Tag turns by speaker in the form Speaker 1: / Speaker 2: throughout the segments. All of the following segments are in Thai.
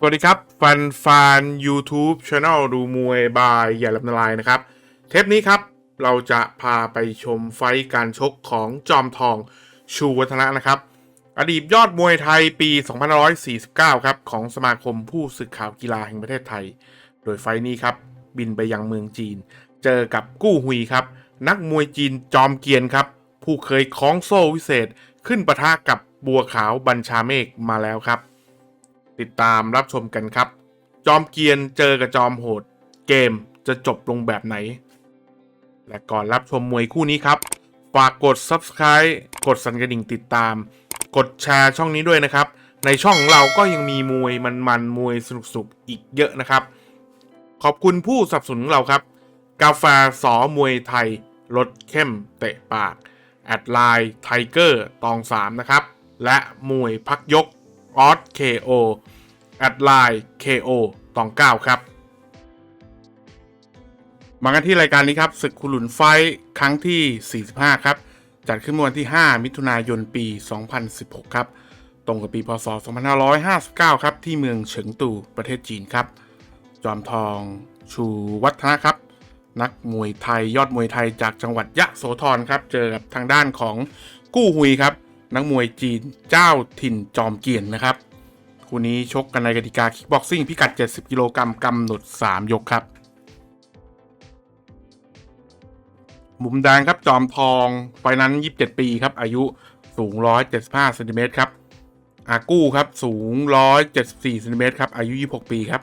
Speaker 1: สวัสดีครับแฟนฟาน YouTube Channel ดูมวยบายอย่าลับนลายนะครับ เทปนี้ครับเราจะพาไปชมไฟการชกของจอมทองชูวัฒนะนะครับ อดีตยอดมวยไทยปี 2549 ครับ ของสมาคมผู้สื่อข่าวกีฬาแห่งประเทศไทย โดยไฟนี้ครับ บินไปยังเมืองจีน เจอกับกู้ฮุยครับ นักมวยจีนจอมเกียนครับ ผู้เคยคล้องโซ่วิเศษขึ้นปะทะกับบัวขาวบัญชาเมฆมาแล้วครับ ติดตามรับชมกันครับ จอมเกียนเจอกับจอมโหด เกมจะจบลงแบบไหน และก่อนรับชมมวยคู่นี้ครับ ฝากกด Subscribe กดสั่นกระดิ่งติดตาม กดแชร์ช่องนี้ด้วยนะครับ ในช่องของเราก็ยังมีมวยมันๆมวยสนุกๆอีกเยอะนะครับ ขอบคุณผู้สนับสนุนของเราครับ กาแฟสอมวยไทยรสเข้มเตะปากแอดไลน์ไทเกอร์ตอง3นะครับ และมวยพักยก ออสเคโอแอดไลน์ KO ตอง9ครับ มากันที่รายการนี้ครับศึกคุหลุนไฟครั้งที่ 45 ครับ จัดขึ้นเมื่อวันที่ 5 มิถุนายนปี 2016 ครับ ตรงกับปีพศ 2559 ครับ ที่เมืองเฉิงตูประเทศจีนครับ จอมทองชูวัฒนะครับ นักมวยไทยยอดมวยไทยจากจังหวัดยะโสธรครับ เจอกับทางด้านของกู้ฮุยครับ นักมวยจีนเจ้าถิ่นจอมเกียนนะครับ คู่นี้ชกกันในกติกาคิกบ็อกซิ่งพิกัด 70 กิโลกรัมกำหนด 3 ยกครับ มุมแดงครับจอมทองไฟนั้น 27 ปีครับ อายุสูง 175เซนติเมตรครับ อากู้ครับสูง 174เซนติเมตรครับ อายุ 26 ปีครับ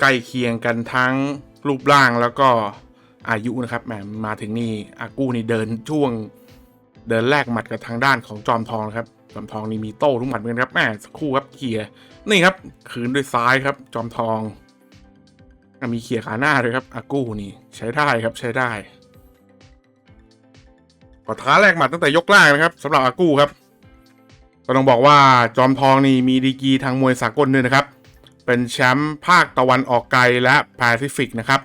Speaker 1: ใกล้เคียงกันทั้งรูปร่างแล้วก็อายุนะครับแหมมาถึงนี่อากู้นี่เดินช่วง เดินแลกหมัดกับทางด้านของจอมทองครับจอมทองนี่มีโต้ทุกหมัดเหมือนกันครับแม่สักครู่ครับเขี่ยนี่ครับคืนด้วยซ้ายครับ จอมทองอมีเขี่ยขาหน้าเลยครับอากู้นี่ใช้ได้ครับใช้ได้ก็ท้าแลกหมัดตั้งแต่ยกแรกนะครับสำหรับอากู้ครับก็ต้องบอกว่าจอมทองนี่มีดีกีทางมวยสากลด้วยนะครับ เป็นแชมป์ภาคตะวันออกไกลและแปซิฟิกนะครับ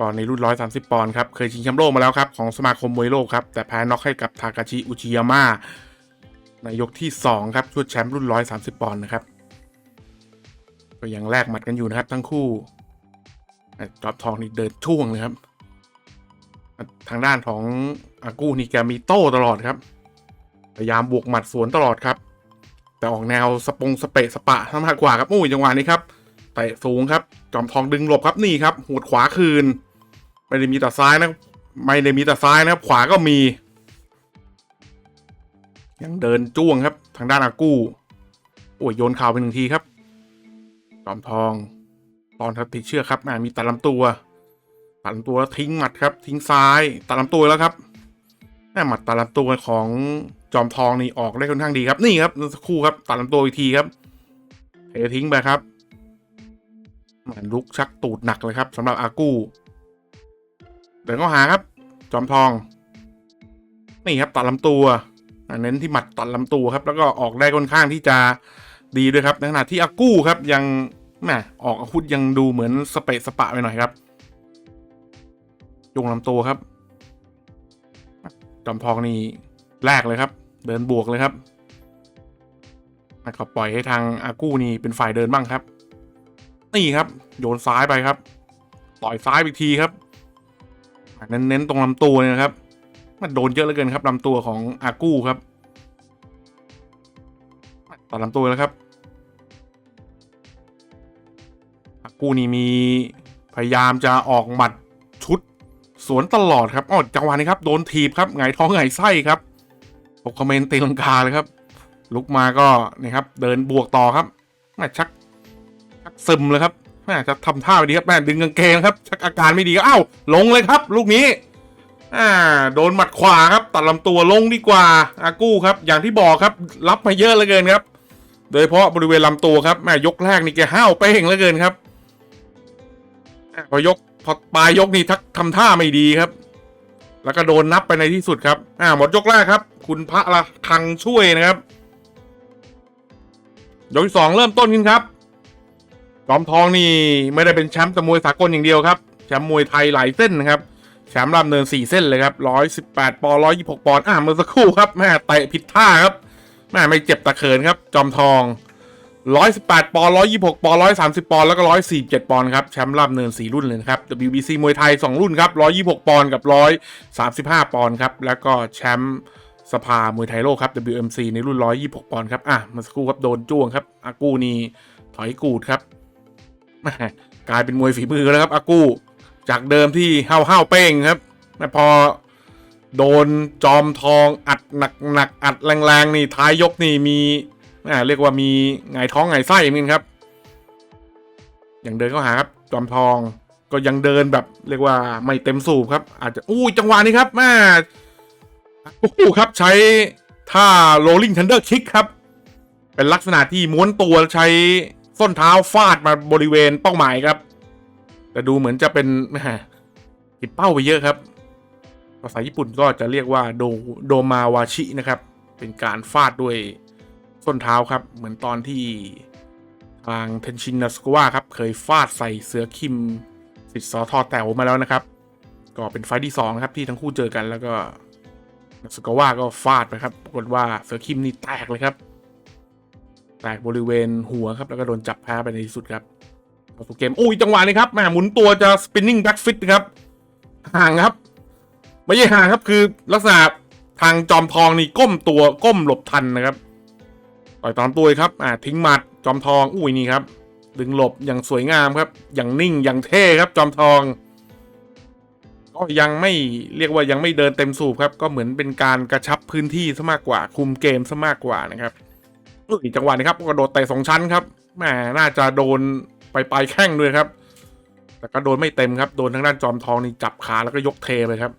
Speaker 1: ก็ในรุ่น 130 ปอนด์ครับ เคยชิงแชมป์โลกมาแล้วครับ ของสมาคมมวยโลกครับ แต่แพ้น็อกให้กับทากาชิอุจิยาม่าในยกที่ 2 ครับชุดแชมป์รุ่น 130 ปอนด์นะครับ ก็ยังแลกหมัดกันอยู่นะครับ ทั้งคู่จอบทองนี่เดินช่วงเลยครับ ทางด้านของอากูนี่แกมีโต้ตลอดครับ พยายามบวกหมัดสวนตลอดครับ แต่ออกแนวสปงสเปะสปะมากกว่าครับโอ้ยจังหวะนี้ครับเตะสูงครับ จอมทองดึงหลบครับนี่ครับหัวดขวาคืน ไม่ได้มีแต่ซ้ายนะไม่ได้มีแต่ซ้ายนะครับ ขวาก็มี ยังเดินจ้วงครับ ทางด้านอากู้โอ้ยโยนข่าวไปหนึ่งทีครับจอมทอง ตอนทัติดเชื่อครับแมมีตัดลำตัวตัดลำตัวแล้วทิ้งหมัดครับ ทิ้งซ้ายตัดลำตัวแล้วครับแม่หมัดตัดลำตัวของจอมทองนี่ออกได้ค่อนข้างดีครับ นี่ครับสักครู่ครับตัดลำตัวอีกทีครับเททิ้งไปครับหมือนลุกชักตูดหนักเลยครับสำหรับอากู้ เดินเขาหาครับ จอมทอง นี่ครับตัดลำตัวเน้นที่หมัดตัดลำตัวครับ แล้วก็ออกได้ค่อนข้างที่จะดีด้วยครับในขณะที่อากู้ครับยังแหมออกอาวุธยังดูเหมือนสเปะสปะไปหน่อยครับยงลำตัวครับ จอมทองนี่แรกเลยครับ เดินบวกเลยครับก็ปล่อยให้ทางอากู้นี่เป็นฝ่ายเดินบ้างครับ นี่ครับ โยนซ้ายไปครับ ต่อยซ้ายอีกทีครับ เน้นๆตรงลำตัวเนี่ยนะครับ มันโดนเยอะเหลือเกินครับลำตัวของอากู้ครับตัดลำตัวแล้วครับอากู้นี่มีพยายามจะออกหมัดชุดสวนตลอดครับอ๋อจังหวะนี้ครับโดนถีบครับไงท้องไงไส้ครับปกคอมเมนต์ตีลังกาเลยครับ ลุกมาก็นี่ครับ เดินบวกต่อครับแม่ชักชักซึมเลยครับ ม่จะทำท่าไม่ดีครับแม่ดึงกางเกงครับชักอาการไม่ดีก็อ้าวลงเลยครับ ลูกนี้อ่าโดนหมัดขวาครับ ตัดลำตัวลงดีกว่าอากู้ครับ อย่างที่บอกครับ รับมาเยอะเหลือเกินครับ โดยเฉพาะบริเวณลำตัวครับแม่ยกแรกนี่แกห้าวเป้งเหลือเกินครับพอยกพอปลายยกนี่ทักทำท่าไม่ดีครับ แล้วก็โดนนับไปในที่สุดครับอ่าหมดยกแรกครับ คุณพระละคังช่วยนะครับยกที่สองเริ่มต้นขึ้นครับ จอมทองนี่ไม่ได้เป็นแชมป์แต่มวยสากลอย่างเดียวครับ แชมป์มวยไทยหลายเส้นนะครับ แชมป์รามเนินสี่เส้นเลยครับร้อยสิบแปดปอนร้อยยี่หกปอนด์อ่าเมื่อสักครู่ครับแม่เตะผิดท่าครับแม่ไม่เจ็บตะเขินครับ จอมทอง 118 ปอนด์126 ปอนด์130 ปอนด์แล้วก็ 147 ปอนด์ครับ แชมป์รอบเนิน 4 รุ่นเลยนะครับ WBC มวยไทย 2 รุ่นครับ 126 ปอนด์กับ 135 ปอนด์ครับ แล้วก็แชมป์สภามวยไทยโลกครับ WMC ในรุ่น 126 ปอนด์ครับ อะเมาสักครู่ครับ โดนจ้วงครับ อากูนี่ถอยกูดครับ กลายเป็นมวยฝีมือแล้วครับอากูจากเดิมที่ห้าวห้าวๆเป้งครับแต่พอโดนจอมทองอัดหนักหนักๆอัดแรงๆนี่ท้ายยกนี่มีเรียกว่ามีไงท้องไงไส้เหมือนครับ อยังเดินเข้าหาครับ จอมทองก็ยังเดินแบบเรียกว่าไม่เต็มสูบครับ อาจจะอู้จังหวะนี้ครับแม่โอ้ครับใช้ท่า rolling thunder kick ครับ เป็นลักษณะที่ม้วนตัวใช้ ส้นเท้าฟาดมาบริเวณเป้าหมายครับ แต่ดูเหมือนจะเป็นแหมผิดเป้าไปเยอะครับ ภาษาญี่ปุ่นก็จะเรียกว่าโดโดมาวาชินะครับ เป็นการฟาดด้วยส้นเท้าครับ เหมือนตอนที่ทางเทนชินนาสกวะครับ เคยฟาดใส่เสือคิมสิทธิ์สอทอแต๋วมาแล้วนะครับ ก็เป็นไฟที่สองครับที่ทั้งคู่เจอกันแล้วก็นาสกวะก็ฟาดไปครับ ปรากฏว่าเสือคิมนี่แตกเลยครับ แตกบริเวณหัวครับ แล้วก็โดนจับแพ้ไปในที่สุดครับเข้าสู่เกมอุ้ยจังหวะนี้ครับแหมหมุนตัวจะ spinning back fit นะครับ ห่างครับ ไม่ใช่ห่างครับคือลักษณะทางจอมทองนี่ก้มตัวก้มหลบทันนะครับต่อยตามตัวครับอ่าทิ้งหมัดจอมทองอุ้ยนี่ครับ ดึงหลบอย่างสวยงามครับ อย่างนิ่งอย่างเท่ครับ จอมทอง ก็ยังไม่เรียกว่ายังไม่เดินเต็มสูบครับ ก็เหมือนเป็นการกระชับพื้นที่ซะมากกว่า คุมเกมซะมากกว่านะครับ อุ้ยจังหวะนี้ครับกระโดดเตะสองชั้นครับแหมน่าจะโดนไปปลายแข้งด้วยครับ แต่ก็โดนไม่เต็มครับ โดนทางด้านจอมทองนี่จับขาแล้วก็ยกเทไปครับ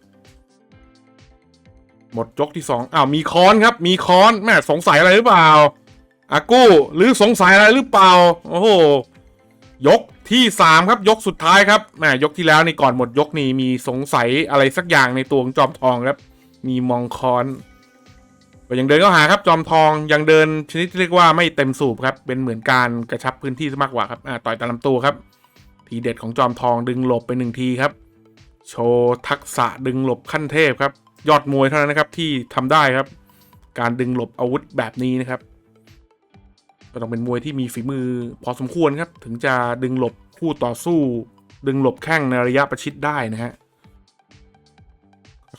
Speaker 1: หมดยกที่สองอ้าวมีค้อนครับ มีค้อนแม่สงสัยอะไรหรือเปล่าอากู้หรือสงสัยอะไรหรือเปล่า โอ้โหยกที่สามครับยกสุดท้ายครับแม่ยกที่แล้วนี่ก่อนหมดยกนี่มีสงสัยอะไรสักอย่างในตัวของจอมทองครับ มีมองค้อน ก็ยังเดินเข้าหาครับจอมทองยังเดินชนิดที่เรียกว่าไม่เต็มสูบครับเป็นเหมือนการกระชับพื้นที่ซะมากกว่าครับอ่าต่อยตามลำตัวครับ ทีเด็ดของจอมทองดึงหลบไปหนึ่งทีครับ โชว์ทักษะดึงหลบขั้นเทพครับยอดมวยเท่านั้นนะครับที่ทำได้ครับ การดึงหลบอาวุธแบบนี้นะครับ ก็ต้องเป็นมวยที่มีฝีมือพอสมควรครับ ถึงจะดึงหลบคู่ต่อสู้ ดึงหลบแข้งในระยะประชิดได้นะฮะ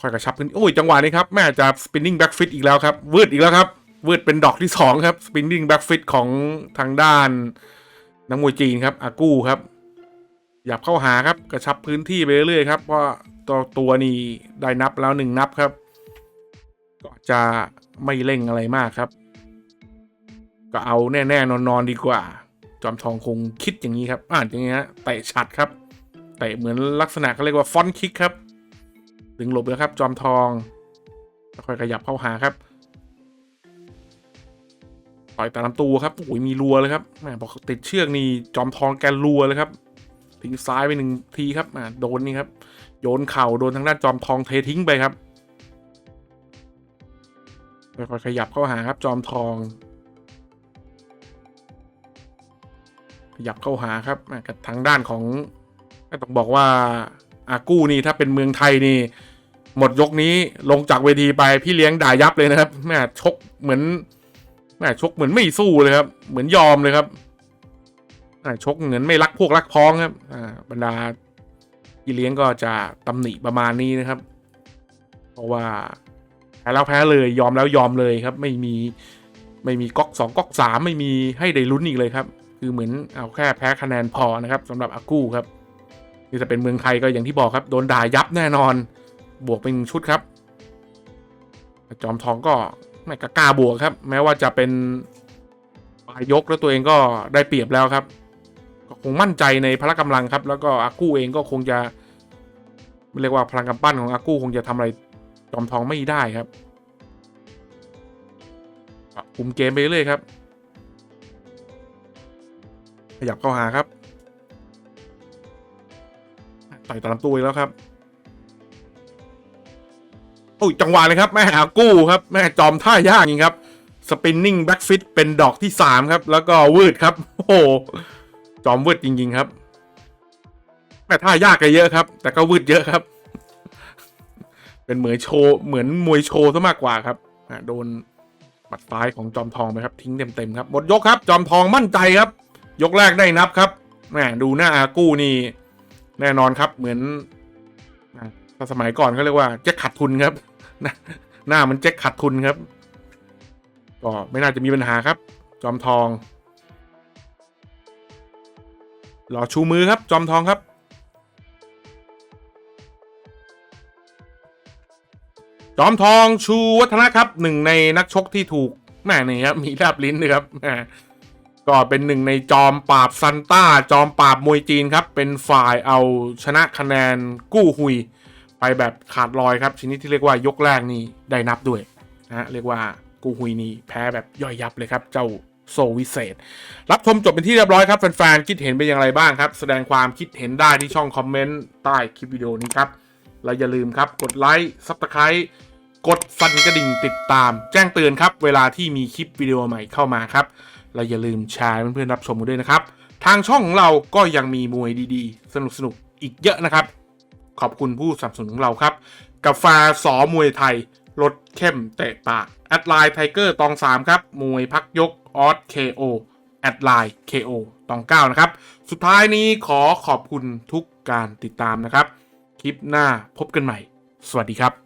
Speaker 1: ค่อยกระชับขึ้นโอ้ยจังหวะนี้ครับแม่จะ spinning back fit อีกแล้วครับวืดอีกแล้วครับวืดเป็นดอกที่สองครับ spinning back fit ของทางด้านนักมวยจีนครับอากู้ครับหยับเข้าหาครับกระชับพื้นที่ไปเรื่อยๆครับเพราะตัวตัวนี้ได้นับแล้วหนึ่งนับครับ ก็จะไม่เร่งอะไรมากครับ ก็เอาแน่ๆนอนๆดีกว่า จอมทองคงคิดอย่างนี้ครับ อ่านอย่างนี้ฮะเตะฉัดครับเตะเหมือนลักษณะเขาเรียกว่าฟอนคิกครับ ดึงหลบแล้วครับ จอมทองค่อยขยับเข้าหาครับต่อยตามลำตัวครับโอ้ยมีรัวเลยครับแหมบอกติดเชือกนี่จอมทองแกรัวเลยครับทิ้งซ้ายไปหนึ่งทีครับอ่าโดนนี่ครับ โยนเข่าโดนทางด้านจอมทองเททิ้งไปครับค่อยขยับเข้าหาครับจอมทอง ขยับเข้าหาครับอ่กับทางด้านของต้องบอกว่าอากู้นี่ถ้าเป็นเมืองไทยนี่ หมดยกนี้ลงจากเวทีไปพี่เลี้ยงด่ายับเลยนะครับแม่ชกเหมือนแม่ชกเหมือนไม่สู้เลยครับ เหมือนยอมเลยครับอ่ชกเหมือนไม่รักพวกรักพ้องครับอ่าบรรดาพี่เลี้ยงก็จะตำหนิประมาณนี้นะครับ เพราะว่าแพ้แล้วแพ้เลยยอมแล้วยอมเลยครับ ไม่มีไม่มีก๊อกสองก๊อกสามไม่มีให้ได้ลุ้นอีกเลยครับ คือเหมือนเอาแค่แพ้คะแนนพอนะครับสำหรับอากู้ครับนี่จะเป็นเมืองไทยก็อย่างที่บอกครับ โดนด่ายับแน่นอน บวกเป็นชุดครับ จอมทองก็ไม่กล้าบวกครับ แม้ว่าจะเป็นปลายยกแล้วตัวเองก็ได้เปรียบแล้วครับ ก็คงมั่นใจในพละกำลังครับ แล้วก็อากู้เองก็คงจะเรียกว่าพลังกำปั้นของอากู้คงจะทำอะไรจอมทองไม่ได้ครับคุมเกมไปเรื่อยครับ ขยับเข้าหาครับต่อยตามตัวแล้วครับ อ้ยจังหวะเลยครับ แม่หากู้ครับ แม่จอมท่ายากจริงครับ สปินนิ่งแบ็กฟิตเป็นดอกที่สามครับ แล้วก็วืดครับ โอ้โห จอมวืดจริง ๆ ครับ แม่ท่ายากกันเยอะครับ แต่ก็วืดเยอะครับ เป็นเหมือนโชว์เหมือนมวยโชว์ซะมากกว่าครับโดนปัดซ้ายของจอมทองไปครับ ทิ้งเต็มๆครับหมดยกครับ จอมทองมั่นใจครับ ยกแรกได้นับครับแหมดูหน้าอากู้นี่แน่นอนครับเหมือนถ้าสมัยก่อนเขาเรียกว่าจ็คขาดทุนครับ หน้ามันแจ็คขาดทุนครับ ก็ไม่น่าจะมีปัญหาครับ จอมทองรอชูมือครับ จอมทองครับ จอมทองชูวัฒนะครับหนึ่งในนักชกที่ถูกแม่นี่ครับมีแลบลิ้นด้วยครับก็เป็นหนึ่งในจอมปราบซันต้า จอมปราบมวยจีนครับ เป็นฝ่ายเอาชนะคะแนนกู้หุย ไปแบบขาดลอยครับชนิดที่เรียกว่ายกแรกนี่ได้นับด้วยนะเรียกว่ากู้หุยนี่แพ้แบบย่อยยับเลยครับ เจ้าโซวิเศษ รับชมจบเป็นที่เรียบร้อยครับ แฟนๆ คิดเห็นเป็นอย่างไรบ้างครับ แสดงความคิดเห็นได้ที่ช่องคอมเมนต์ใต้คลิปวิดีโอนี้ครับ และอย่าลืมครับ กดไลค์ซับสไคร b ์กดสั่นกระดิ่งติดตาม แจ้งเตือนครับ เวลาที่มีคลิปวิดีโอใหม่เข้ามาครับและอย่าลืมแชร์เพื่อนๆรับชมกันด้วยนะครับ ทางช่องของเราก็ยังมีมวยดีๆ สนุกๆ อีกเยอะนะครับ ขอบคุณผู้สนับสนุนของเราครับกาแฟสอมวยไทยรสเข้มเตะปากแอดไลน์ไทเกอร์ตอง3ครับมวยพักยกออสเคโอแอดไลน์เคโอตอง9นะครับ สุดท้ายนี้ขอขอบคุณทุกการติดตามนะครับ คลิปหน้าพบกันใหม่ สวัสดีครับ